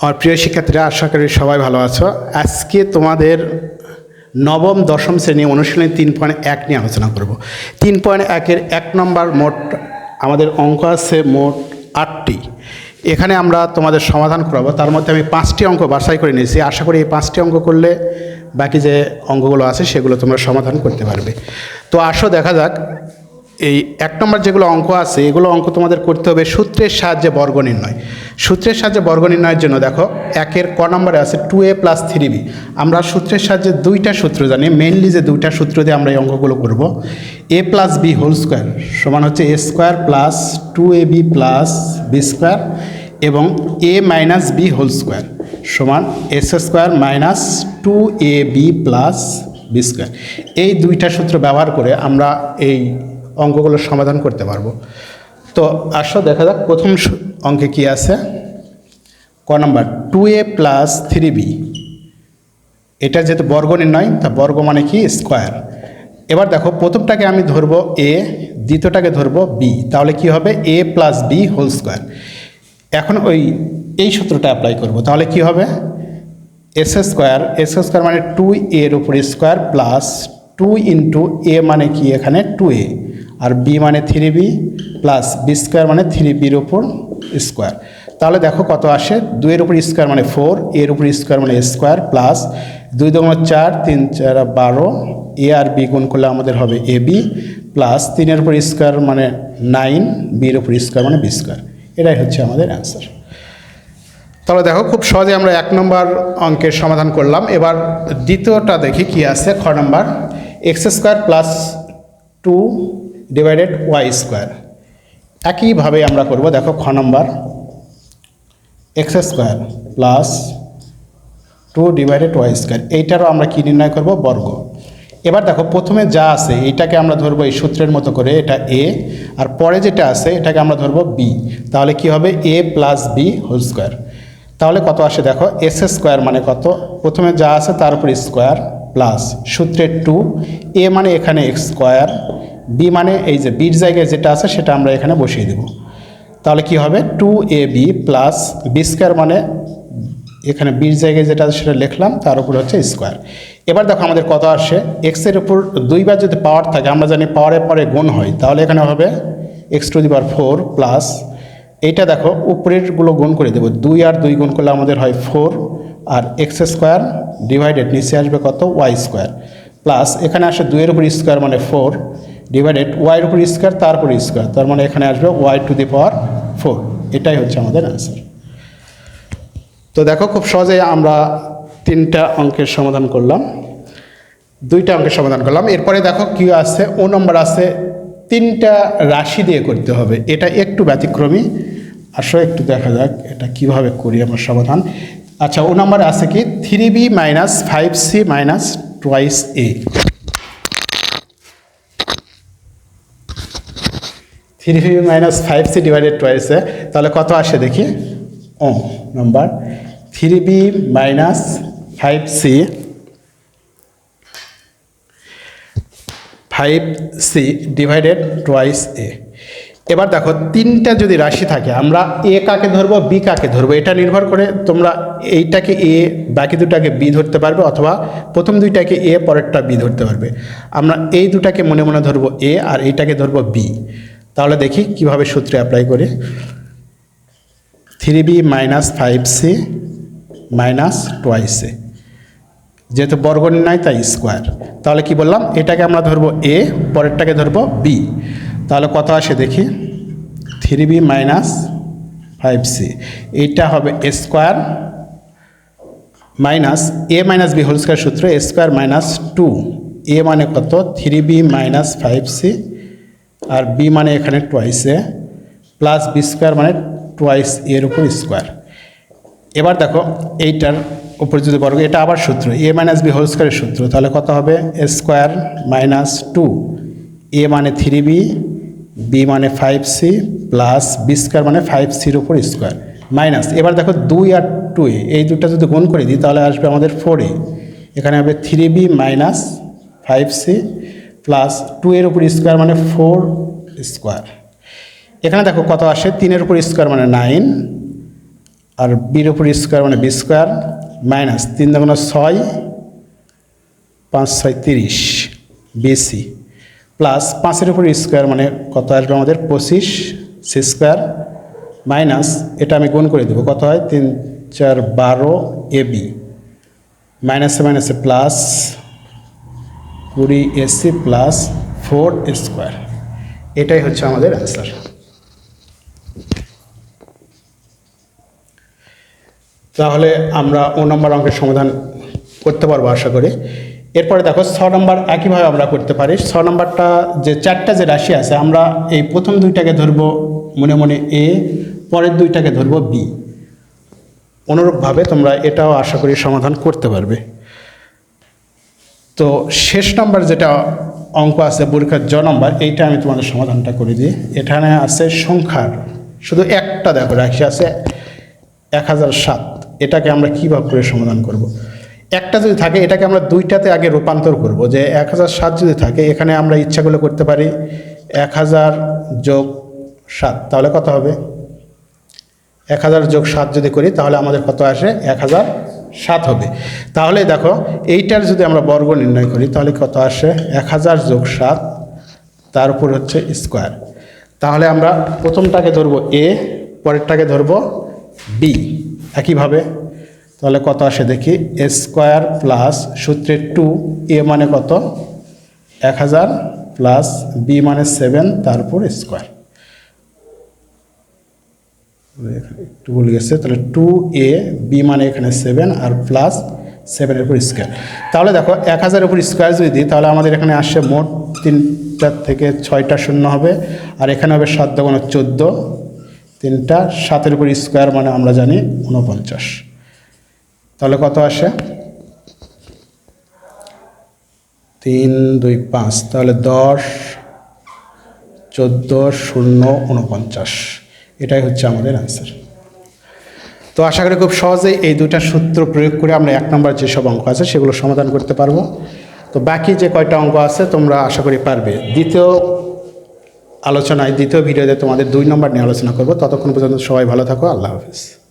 আমার প্রিয় শিক্ষার্থীরা, আশা করি সবাই ভালো আছো। আজকে তোমাদের নবম, দশম শ্রেণি অনুশীলনী তিন পয়েন্ট এক নিয়ে আলোচনা করব। তিন পয়েন্ট একের এক নম্বর মোট আমাদের অঙ্ক আছে মোট আটটি। এখানে আমরা তোমাদের সমাধান করাবো। তার মধ্যে আমি পাঁচটি অঙ্ক বাছাই করে নিয়েছি। আশা করি এই পাঁচটি অঙ্ক করলে বাকি যে অঙ্কগুলো আছে, সেগুলো তোমরা সমাধান করতে পারবে। তো আসো, দেখা যাক। এই এক নম্বর যেগুলো অঙ্ক আছে, এগুলো অঙ্ক তোমাদের করতে হবে সূত্রের সাহায্যে বর্গ নির্ণয়। সূত্রের সাহায্যে বর্গ নির্ণয়ের জন্য দেখো, একের ক নম্বরে আছে two A plus three B আমরা সূত্রের সাহায্যে দুইটা সূত্র জানি মেনলি যে দুইটা সূত্র দিয়ে আমরা এই অঙ্কগুলো করব। A plus B whole square সমান হচ্ছে A square plus two A B plus B square এবং A minus B whole square সমান S square minus two A B plus B square এই দুইটা সূত্র ব্যবহার করে আমরা এই অঙ্কগুলোর সমাধান করতে পারব। তো আসো, দেখা যাক প্রথম অঙ্কে কি আছে? ক number two A plus three B এটা যেহেতু বর্গ নির্ণয়, তা বর্গ মানে কি? স্কোয়ার এবার দেখো, প্রথমটাকে আমি ধরবো এ দ্বিতীয়টাকে ধরবো বি তাহলে কি হবে? A plus B whole square এখন ওই, এই সূত্রটা অ্যাপ্লাই করব। তাহলে কি হবে? এস স্কোয়ার এস স্কোয়ার মানে টু এর উপর square plus two into A মানে কি? এখানে টু এ আর বি মানে three B plus B square মানে থ্রি বির উপর স্কোয়ার তাহলে দেখো কত আসে? দুইয়ের উপর স্কোয়ার মানে ফোর এর উপর স্কোয়ার মানে স্কোয়ার প্লাস দুই দোকান চার, তিন, চার, বারো এ আর বি গুণ করলে আমাদের হবে এ বি প্লাস তিনের উপর স্কোয়ার মানে নাইন বির উপর স্কোয়ার মানে বি স্কোয়ার এটাই হচ্ছে আমাদের অ্যান্সার তাহলে দেখো খুব সহজে আমরা এক নম্বর অঙ্কের সমাধান করলাম। এবার দ্বিতীয়টা দেখি কি আছে। খ নম্বর X square plus two divided Y square একইভাবে আমরা করব, দেখো খ নম্বর X square plus two divided Y square এইটারও আমরা কী নির্ণয় করব? বর্গ। এবার দেখো, প্রথমে যা আছে, এইটাকে আমরা ধরবো এই সূত্রের মতো করে, এটা এ আর পরে যেটা আছে, এটাকে আমরা ধরবো বি তাহলে কি হবে? A plus B whole square তাহলে কত আসে? দেখো এস স্কোয়ার মানে কত? প্রথমে যা আছে, তার উপর স্কোয়ার প্লাস সূত্রের টু এ মানে এখানে এক্স স্কোয়ার বি মানে এই যে বির জায়গায় যেটা আছে সেটা আমরা এখানে বসিয়ে দেবো। তাহলে কি হবে? Two A B plus B square মানে এখানে বির জায়গায় যেটা আছে সেটা লিখলাম, তার উপর হচ্ছে স্কোয়ার এবার দেখো আমাদের কত আসে? এক্সের উপর দুইবার যদি পাওয়ার থাকে, আমরা জানি পাওয়ারের পরে গুণ হয়, তাহলে এখানে হবে X to the power four plus এইটা দেখো উপরেরগুলো গুণ করে দেবো। দুই আর দুই গুণ করলে আমাদের হয় ফোর আর এক্স স্কোয়ার ডিভাইডেড নিচে আসবে কত? ওয়াই স্কোয়ার প্লাস এখানে আসে দুইয়ের উপর স্কোয়ার মানে ফোর ডিভাইডেড ওয়াইয়ের উপর স্কোয়ার তার উপর স্কোয়ার তার মানে এখানে আসবে Y to the power four এটাই হচ্ছে আমাদের অ্যান্সার তো দেখো, খুব সহজে আমরা তিনটা অঙ্কের সমাধান করলাম। দুইটা অঙ্কের সমাধান করলাম। এরপরে দেখো কি আছে ও নম্বর আছে। তিনটা রাশি দিয়ে করতে হবে। এটা একটু ব্যতিক্রমী। আসলে একটু দেখা যাক এটা কীভাবে করি আমার সমাধান। আচ্ছা ও নম্বরে আছে কি? Three B minus five C minus twice A three B minus five C divided twice A তাহলে কত আসে দেখি? ও নম্বর three B minus five C five C divided twice A এবার দেখো, তিনটা যদি রাশি থাকে, আমরা এ কাকে ধরবো বি কাকে ধরবো, এটা নির্ভর করে তোমরা এইটাকে এ বাকি দুটাকে বি ধরতে পারবে, অথবা প্রথম দুইটাকে এ পরেরটা বি ধরতে পারবে। আমরা এই দুটাকে মনে মনে ধরবো এ আর এইটাকে ধরবো বি তাহলে দেখি কীভাবে সূত্রে অ্যাপ্লাই করি। Three B minus five C minus twice A যেহেতু বর্গ নির্ণয় তাই স্কোয়ার তাহলে কি বললাম? এটাকে আমরা ধরবো এ পরেরটাকে ধরবো বি তাহলে কত আসে দেখি? Three B minus five C এইটা হবে A square minus A minus B whole square সূত্র A square minus two A মানে কত? Three B minus five C আর বি মানে এখানে twice A plus B square মানে টোয়াইস এর উপর স্কোয়ার এবার দেখো, এইটার উপর যদি বর্গ, এটা আবার সূত্র এ মাইনাস বি হোল স্কোয়ারের সূত্র, তাহলে কত হবে? A square minus two A মানে থ্রি বি বি মানে five C plus B square মানে ফাইভ সির উপর স্কোয়ার মাইনাস এবার দেখো, দুই আর টু এই দুটো যদি গুণ করে দিই, তাহলে আসবে আমাদের ফোর এ এখানে হবে three B minus five C plus two এর উপর স্কোয়ার মানে ফোর স্কোয়ার এখানে দেখো কত আসে? তিনের উপর স্কোয়ার মানে নাইন আর বির উপর স্কোয়ার মানে বি স্কোয়ার মাইনাস তিন দুগুণ ছয়, পাঁচ, ছয়, তিরিশ বিসি প্লাস পাঁচের উপর স্কোয়ার মানে কত আসবে আমাদের? পঁচিশ সি স্কোয়ার মাইনাস এটা আমি গুণ করে দেবো। কত হয়? তিন, চার, বারো এ বি মাইনাসে মাইনাসে প্লাস কুড়ি এসি প্লাস ফোর স্কোয়ার এটাই হচ্ছে আমাদের অ্যান্সার তাহলে আমরা ও নম্বর অঙ্কের সমাধান করতে পারব আশা করি। এরপরে দেখো, ছ নম্বর একইভাবে আমরা করতে পারি। ছ নম্বরটা যে চারটা যে রাশি আছে, আমরা এই প্রথম দুইটাকে ধরবো মনে মনে এ পরের দুইটাকে ধরবো বি অনুরূপভাবে তোমরা এটাও আশা করি সমাধান করতে পারবে। তো শেষ নম্বর যেটা অঙ্ক আছে, পরীক্ষার জ নম্বর, এইটা আমি তোমাদের সমাধানটা করে দিই। এখানে আছে সংখ্যার, শুধু একটা দেখো, রাখি আছে এক হাজার সাত। এটাকে আমরা কীভাবে করে সমাধান করব। একটা যদি থাকে, এটাকে আমরা দুইটাতে আগে রূপান্তর করব, যে এক হাজার সাত যদি থাকে, এখানে আমরা ইচ্ছাগুলো করতে পারি এক হাজার যোগ সাত। তাহলে কত হবে? এক হাজার যোগ সাত যদি করি, তাহলে আমাদের কত আসে? এক হাজার সাত হবে। তাহলে দেখো, এইটার যদি আমরা বর্গ নির্ণয় করি, তাহলে কত আসে? এক হাজার যোগ সাত, তার উপর হচ্ছে স্কোয়ার। তাহলে আমরা প্রথমটাকে ধরবো এ পরেরটাকে ধরবো বি একইভাবে, তাহলে কত আসে দেখি? এ স্কোয়ার প্লাস সূত্রের টু এ মানে কত? এক হাজার প্লাস বি মানে সেভেন তারপর স্কোয়ার। একটু ভুল গেছে, তাহলে টু এ বি মানে এখানে সেভেন আর প্লাস সেভেনের উপর স্কোয়ার তাহলে দেখো এক হাজারের উপর স্কোয়ার যদি দিই, তাহলে আমাদের এখানে আসছে মোট তিনটার থেকে ছয়টা শূন্য হবে, আর এখানে হবে সাত দোকানো চোদ্দ, তিনটা, সাতের উপর স্কোয়ার মানে আমরা জানি উনপঞ্চাশ তাহলে কত আসে? তিন, দুই, পাঁচ, তাহলে দশ, চোদ্দ, শূন্য উনপঞ্চাশ এটাই হচ্ছে আমাদের অ্যান্সার তো আশা করি খুব সহজেই এই দুইটা সূত্র প্রয়োগ করে আমরা এক নম্বর যেসব অঙ্ক আছে সেগুলো সমাধান করতে পারব। তো বাকি যে কয়টা অঙ্ক আছে তোমরা আশা করি পারবে। দ্বিতীয় আলোচনায়, দ্বিতীয় ভিডিওতে তোমাদের দুই নম্বর নিয়ে আলোচনা করব। ততক্ষণ পর্যন্ত সবাই ভালো থাকো। আল্লাহ হাফিজ।